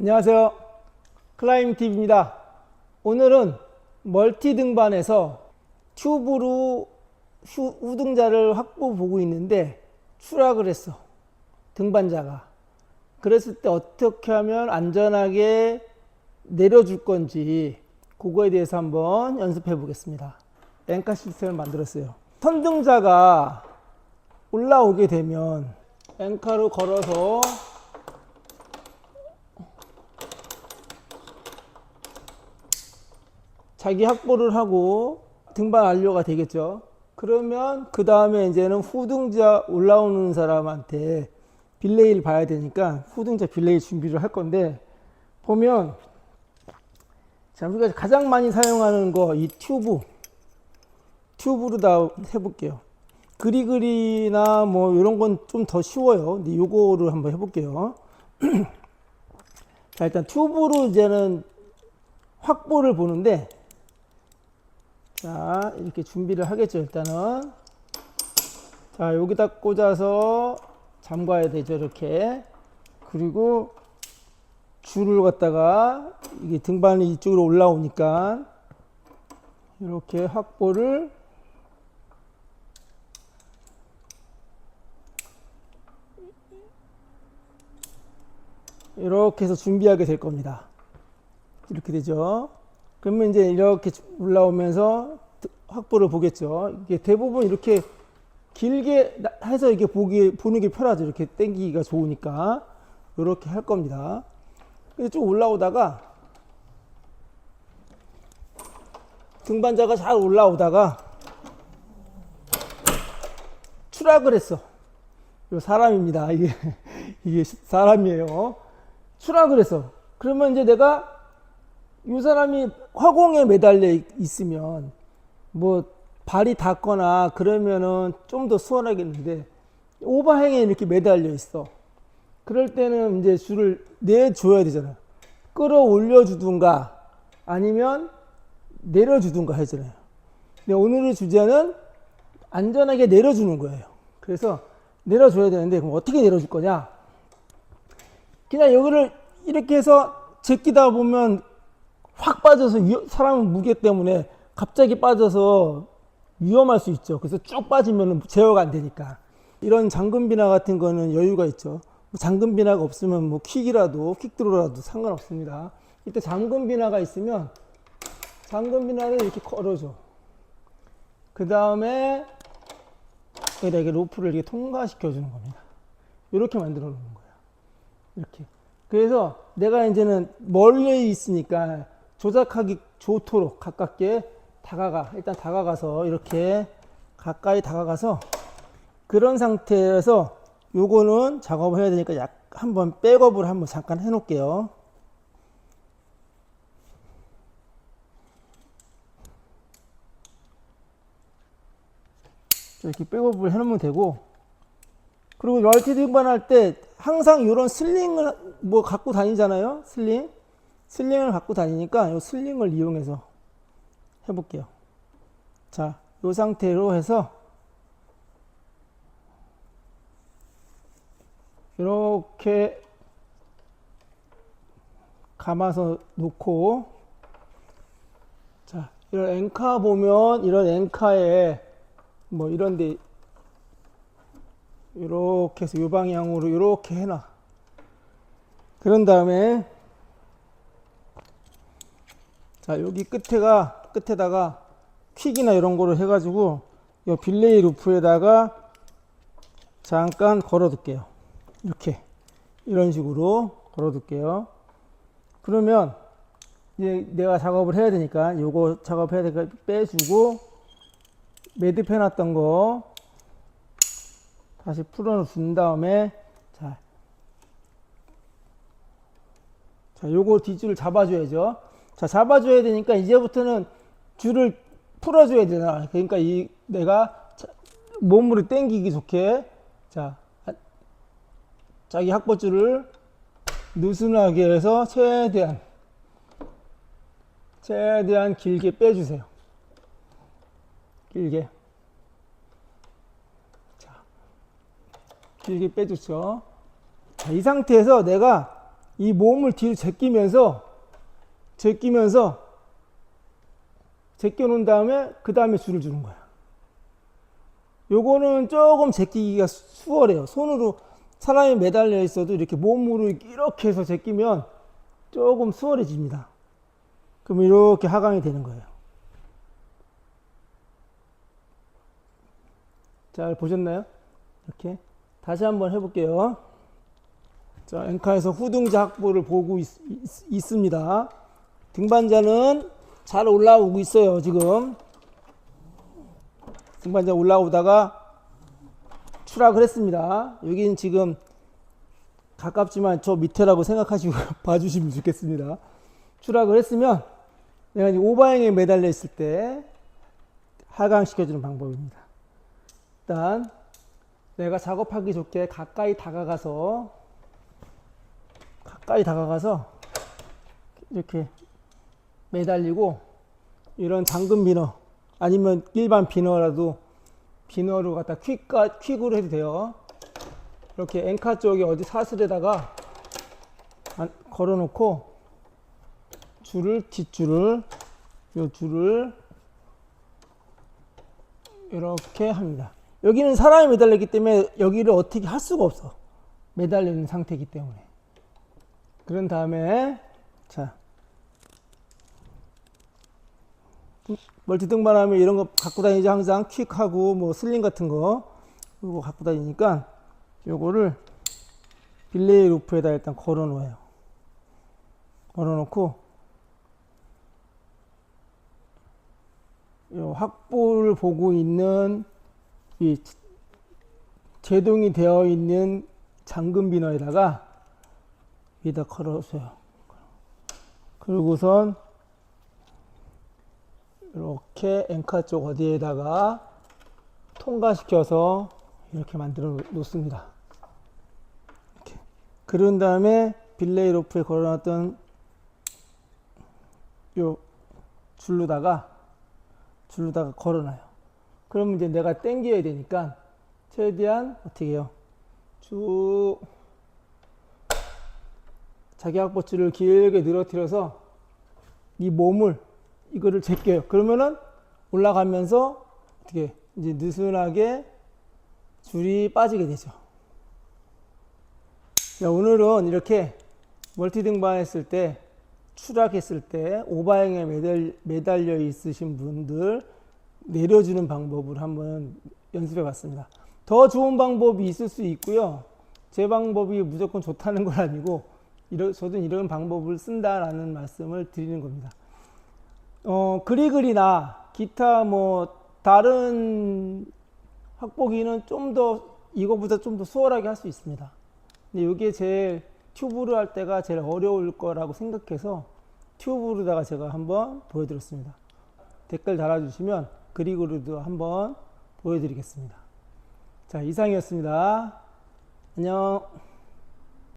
안녕하세요. 클라임TV입니다. 오늘은 멀티 등반에서 튜브로 휴- 우등자를 확보 보고 있는데 추락을 했어. 등반자가. 그랬을 때 어떻게 하면 안전하게 내려줄 건지 그거에 대해서 한번 연습해 보겠습니다. 앵카 시스템을 만들었어요. 선등자가 올라오게 되면 앵카로 걸어서 자기 확보를 하고 등반 완료가 되겠죠. 그러면 그 다음에 이제는 후등자 올라오는 사람한테 빌레이를 봐야 되니까 후등자 빌레이 준비를 할 건데 보면 자 우리가 가장 많이 사용하는 거 이 튜브 튜브로 다 해볼게요. 그리그리나 뭐 이런 건 좀 더 쉬워요. 근데 요거를 한번 해볼게요. 자 일단 튜브로 이제는 확보를 보는데 자 이렇게 준비를 하겠죠 일단은 자 여기다 꽂아서 잠가야 되죠 이렇게 그리고 줄을 갖다가 이게 등반이 이쪽으로 올라오니까 이렇게 확보를 이렇게 해서 준비하게 될 겁니다. 이렇게 되죠. 그러면 이제 이렇게 올라오면서 확보를 보겠죠. 이게 대부분 이렇게 길게 나- 해서 이렇게 보기 보는 게 편하죠. 이렇게 당기기가 좋으니까 이렇게 할 겁니다. 쭉 올라오다가 등반자가 잘 올라오다가 추락을 했어. 이 사람입니다. 이게 이게 사람이에요. 추락을 했어. 그러면 이제 내가 이 사람이 화공에 매달려 있- 있으면 뭐 발이 닿거나 그러면은 좀 더 수월하겠는데 오버행에 이렇게 매달려 있어. 그럴 때는 이제 줄을 내줘야 되잖아. 끌어올려 주든가 아니면 내려주든가 하잖아요. 근데 오늘의 주제는 안전하게 내려주는 거예요. 그래서 내려줘야 되는데 그럼 어떻게 내려줄 거냐? 그냥 여기를 이렇게 해서 제끼다 보면 확 빠져서 위- 사람은 무게 때문에 갑자기 빠져서 위험할 수 있죠. 그래서 쭉 빠지면 제어가 안 되니까. 이런 잠금 비나 같은 거는 여유가 있죠. 뭐 잠금 비나가 없으면 뭐 퀵이라도 퀵드로라도 상관없습니다. 이때 잠금 비나가 있으면 잠금 비나를 이렇게 걸어줘. 그 다음에 여기다 로프를 이렇게 통과시켜 주는 겁니다. 이렇게 만들어 놓는 거예요. 이렇게. 그래서 내가 이제는 멀리 있으니까 조작하기 좋도록 가깝게 다가가. 일단 다가가서 이렇게 가까이 다가가서 그런 상태에서 요거는 작업을 해야 되니까 약 한번 백업을 한번 잠깐 해 놓을게요. 이렇게 백업을 해 놓으면 되고 그리고 멀티 등반할 때 항상 이런 슬링을 뭐 갖고 다니잖아요. 슬링. 슬링을 갖고 다니니까 이 슬링을 이용해서 해볼게요. 자, 이 상태로 해서 이렇게 감아서 놓고 자, 이런 앵카 보면 이런 앵카에 뭐 이런데 이렇게 해서 이 방향으로 이렇게 해놔. 그런 다음에 자 여기 끝에가 끝에다가 퀵이나 이런 거를 해가지고 이 빌레이 루프에다가 잠깐 걸어둘게요. 이렇게 이런 식으로 걸어둘게요. 그러면 이제 내가 작업을 해야 되니까 요거 작업해야 되니까 빼주고 매듭 해 놨던 거 다시 풀어준 다음에 자, 자 요거 뒷줄을 잡아줘야죠. 자 잡아줘야 되니까 이제부터는 줄을 풀어줘야 되나. 그러니까 이 내가 자- 몸으로 당기기 좋게 자 아- 자기 확보줄을 느슨하게 해서 최대한 최대한 길게 빼주세요. 길게. 자, 길게 빼줬죠. 자, 이 상태에서 내가 이 몸을 뒤로 제끼면서 제끼면서 제껴 놓은 다음에 그 다음에 줄을 주는 거야. 요거는 조금 제끼기가 수- 수월해요. 손으로 사람이 매달려 있어도 이렇게 몸으로 이렇게 해서 제끼면 조금 수월해집니다. 그럼 이렇게 하강이 되는 거예요. 잘 보셨나요? 이렇게 다시 한번 해볼게요. 자, 엔카에서 후등자 확보를 보고 있, 습니다 등반자는 잘 올라오고 있어요, 지금. 등반자 올라오다가 추락을 했습니다. 여기는 지금 가깝지만 저 밑에라고 생각하시고 봐주시면 좋겠습니다. 추락을 했으면 내가 오바행에 매달려 있을 때 하강시켜주는 방법입니다. 일단 내가 작업하기 좋게 가까이 다가가서 가까이 다가가서 이렇게 매달리고 이런 잠금 비너 아니면 일반 비너라도 비너로 갖다 퀵가, 퀵으로 해도 돼요. 이렇게 앵카 쪽에 어디 사슬에다가 안- 걸어놓고 줄을 뒷줄을 요 줄을 이렇게 합니다. 여기는 사람이 매달렸기 때문에 여기를 어떻게 할 수가 없어. 매달려 있는 상태이기 때문에. 그런 다음에 자 멀티 등반 하면 이런 거 갖고 다니지 항상 퀵하고 뭐 슬링 같은 거 이거 갖고 다니니까 요거를 빌레이 루프에다 일단 걸어 놓아요. 걸어 놓고 요 확보를 보고 있는 이 제동이 되어 있는 잠금 비너에다가 위에다 걸어줘요. 그리고선 이렇게 앵카 쪽 어디에다가 통과시켜서 이렇게 만들어 놓습니다. 이렇게. 그런 다음에 빌레이 로프에 걸어놨던 요 줄로다가 줄로다가 걸어놔요. 그러면 이제 내가 당겨야 되니까 최대한 어떻게 해요? 쭉 자기 확보줄을 길게 늘어뜨려서 이 몸을 이거를 제껴요. 그러면은 올라가면서 어떻게 이제 느슨하게 줄이 빠지게 되죠. 자, 오늘은 이렇게 멀티 등반했을 때 추락했을 때 오바행에 매달, 매달려 있으신 분들 내려주는 방법을 한번 연습해 봤습니다. 더 좋은 방법이 있을 수 있고요. 제 방법이 무조건 좋다는 건 아니고 이러, 저도 이런 방법을 쓴다라는 말씀을 드리는 겁니다. 어, 그리글이나 기타 뭐 다른 확보기는 좀 더 이거보다 좀 더 수월하게 할 수 있습니다. 근데 이게 제일 튜브로 할 때가 제일 어려울 거라고 생각해서 튜브로다가 제가 한번 보여드렸습니다. 댓글 달아주시면 그리그로도 한번 보여드리겠습니다. 자, 이상이었습니다. 안녕.